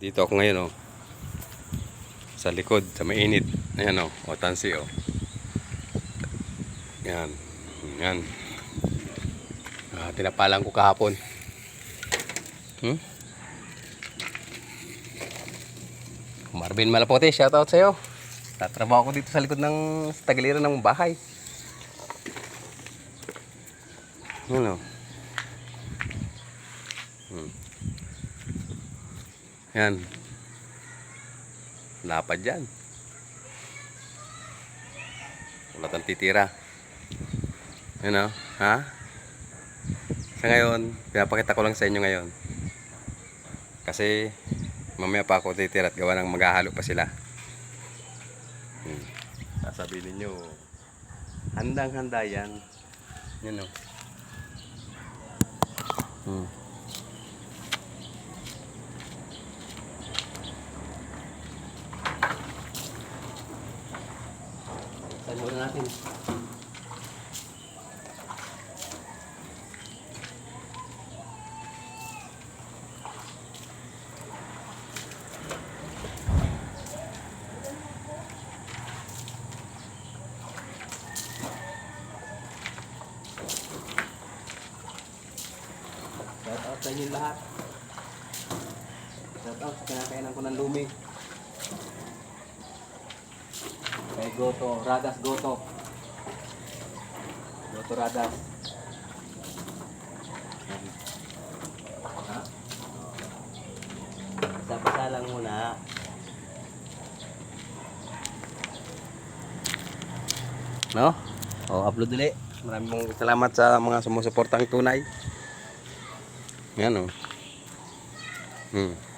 Dito ako ngayon oh. Sa likod, sa mainit. Ayan oh, o tansi oh. Yan. Yan. Ah, tinapalan ko kahapon. Hmm? Marvin Malapote, shoutout sa'yo. Tatrabaho ko dito sa likod ng sa tagiliran ng bahay. Yan oh. Hmm. Yan. Lapad yan. Wala tang titira. Yan o. Ha? Sa ngayon, pinapakita ko lang sa inyo ngayon. Kasi mamaya pa ako titira at gawa ng maghahalo pa sila. Hmm. Sasabihin ninyo, handang handa yan. Yan o. Hmm. Saan muna natin? Shout out sa inyo lahat. Shout out sa kinakainan ko ng lumi. Goto, Radas Goto. Goto Radas. Ha? Isa-isa lang muna. No? O, upload ulit. Maraming salamat sa mga sumusuportang tunay. Yan o. Hmm.